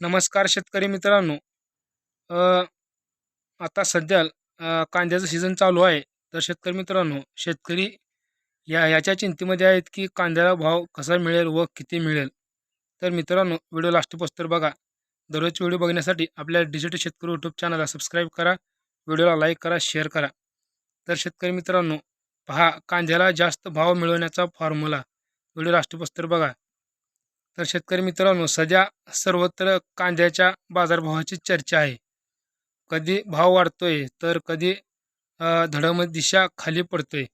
नमस्कार शेतकरी मित्रांनो. आता सध्या कांद्याचं सीझन चालू आहे. तर शेतकरी मित्रांनो शेतकरी या याच्या चिंतेमध्ये आहेत की कांद्याला भाव कसा मिळेल व किती मिळेल? तर मित्रांनो व्हिडिओ लास्टपोस्ट तर बघा. दररोजचे व्हिडिओ बघण्यासाठी आपल्या डिजिटल शेतकरी यूट्यूब चॅनलला सबस्क्राईब करा. व्हिडिओला लाईक करा शेअर करा. तर शेतकरी मित्रांनो पहा कांद्याला जास्त भाव मिळवण्याचा फॉर्म्युला व्हिडिओ लास्टपोस्ट तर बघा. तर शेतकरी मित्रांनो सध्या सर्वत्र कांद्याच्या बाजारभावाची चर्चा आहे. कधी भाव वाढतोय तर कधी धडम दिशा खाली पडतोय.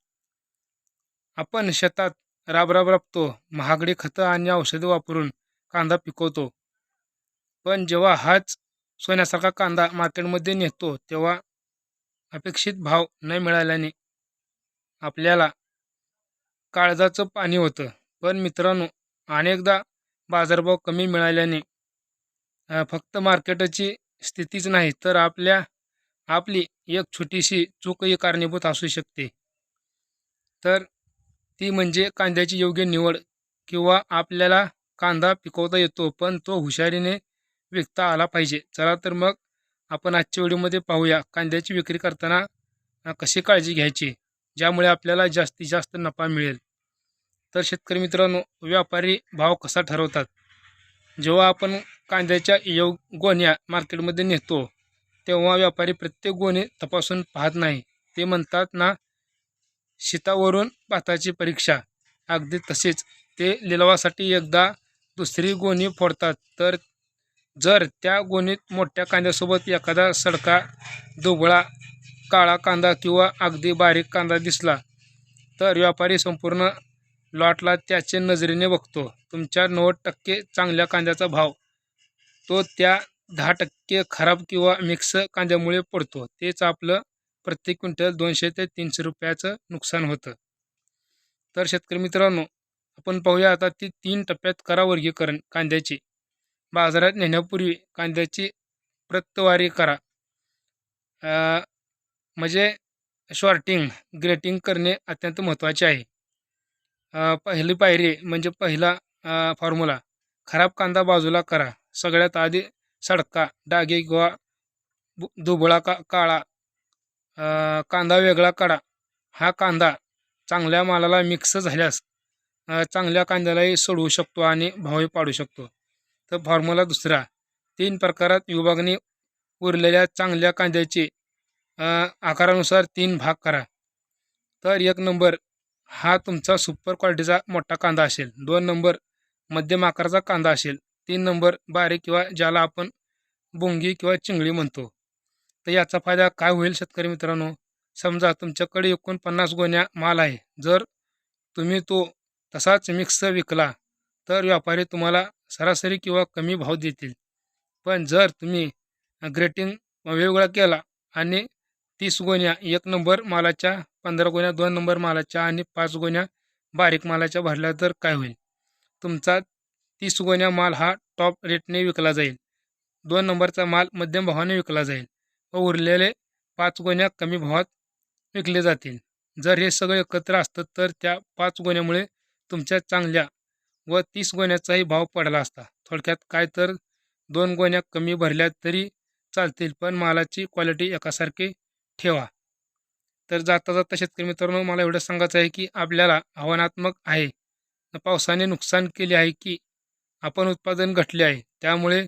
आपण शेतात राबराब राबतो महागडी खतं आणि औषधं वापरून कांदा पिकवतो. पण जेव्हा हाच सोन्यासारखा कांदा मार्केटमध्ये नेतो तेव्हा अपेक्षित भाव न मिळाल्याने आपल्याला काळजाचं पाणी होतं. पण मित्रांनो अनेकदा बाजारभाव कमी मिळाल्याने फक्त मार्केटची स्थितीच नाही तर आपल्या आपली एक छोटीशी चूकही कारणीभूत असू शकते. तर ती म्हणजे कांद्याची योग्य निवड किंवा आपल्याला कांदा पिकवता येतो पण तो हुशारीने विकता आला पाहिजे. चला तर मग आपण आजच्या व्हिडिओमध्ये पाहूया कांद्याची विक्री करताना कशी काळजी घ्यायची ज्यामुळे आपल्याला जास्तीत जास्त नफा मिळेल. तर शेतकरी मित्रांनो व्यापारी भाव कसा ठरवतात? जेव्हा आपण कांद्याच्या योग गोण्या मार्केटमध्ये नेतो तेव्हा व्यापारी प्रत्येक गोणी तपासून पाहत नाही. ते म्हणतात ना शितावरून भाताची परीक्षा. अगदी तसेच ते लिलावासाठी एकदा दुसरी गोणी फोडतात. तर जर त्या गोणीत मोठ्या कांद्यासोबत एखादा सडका दुबळा काळा कांदा किंवा अगदी बारीक कांदा दिसला तर व्यापारी संपूर्ण लॉटला त्याचे नजरेने बघतो. तुमच्या नव्वद टक्के चांगल्या कांद्याचा भाव. तो त्या दहा टक्के खराब किंवा मिक्स कांद्यामुळे पडतो. तेच आपलं प्रत्येक क्विंटल दोनशे ते तीनशे रुपयाचं नुकसान होतं. तर शेतकरी मित्रांनो आपण पाहूया आता ती तीन टप्प्यात करा वर्गीकरण कांद्याची. बाजारात नेण्यापूर्वी कांद्याची प्रतवारी करा. म्हणजे शॉर्टिंग ग्रेटिंग करणे अत्यंत महत्त्वाचे आहे. पहिली पायरी म्हणजे पहिला फॉर्म्युला खराब कांदा बाजूला करा. सगळ्यात आधी सडका डागे किंवा बु- दुबळा का काळा कांदा वेगळा काढा. हा कांदा चांगल्या मालाला मिक्स झाल्यास चांगल्या कांद्यालाही सोडवू शकतो आणि भावही पाडू शकतो. तर फॉर्म्युला दुसरा. तीन प्रकारात विभागणी उरलेल्या चांगल्या कांद्याचे आकारानुसार तीन भाग करा. तर एक नंबर हा तुमचा सुपर क्वालिटीचा मोठा कांदा असेल. दोन नंबर मध्यम आकाराचा कांदा असेल. तीन नंबर बारीक किंवा ज्याला आपण बुंगी किंवा चिंगळी म्हणतो. तर याचा फायदा काय होईल शेतकरी मित्रांनो? समजा तुमच्याकडे एकोणपन्नास गोण्या माल आहे. जर तुम्ही तो तसाच मिक्स विकला तर व्यापारी तुम्हाला सरासरी किंवा कमी भाव देतील. पण जर तुम्ही ग्रेटिंग वेगवेगळा केला आणि तीस गोण्या एक नंबर मालाच्या पंधरा गोण्या दोन नंबर मालाच्या आणि पाच गोण्या बारीक मालाच्या भरल्या तर काय होईल? तुमचा तीस गोण्या माल हा टॉप रेटने विकला जाईल. दोन नंबरचा माल मध्यम भावाने विकला जाईल व उरलेले पाच गोण्या कमी भावात विकले जातील. जर हे सगळं एकत्र असतं तर त्या पाच गोण्यामुळे तुमच्या चांगल्या व तीस गोण्याचाही भाव पडला असता. थोडक्यात काय तर दोन गोण्या कमी भरल्या तरी चालतील पण मालाची क्वालिटी एकासारखी ठेवा. तर जाता जाता शेतकरी मित्रांनो मला एवढं सांगायचं आहे की आपल्याला आव्हानात्मक आहे. पावसाने नुकसान केले आहे की आपण उत्पादन घटले आहे. त्यामुळे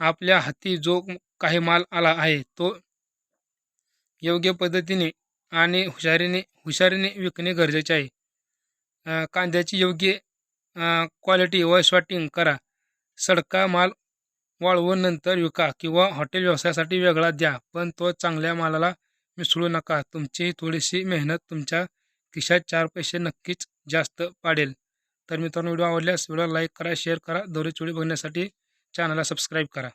आपल्या हाती जो काही माल आला आहे तो योग्य पद्धतीने आणि हुशारीने हुशारीने विकणे गरजेचे आहे. कांद्याची योग्य क्वालिटी व शॉटिंग करा. सडका माल वाळवून नंतर विका किंवा हॉटेल व्यवसायासाठी वेगळा द्या पण तो चांगल्या मालाला मिसळू नका. तुमची थोडीशी मेहनत तुमच्या खिशात चार पैसे नक्कीच जास्त पाडेल. तर मित्रांनो व्हिडिओ आवडल्यास व्हिडिओ लाईक करा शेअर करा. दररोज व्हिडिओ बघण्यासाठी चॅनलला सबस्क्राईब करा.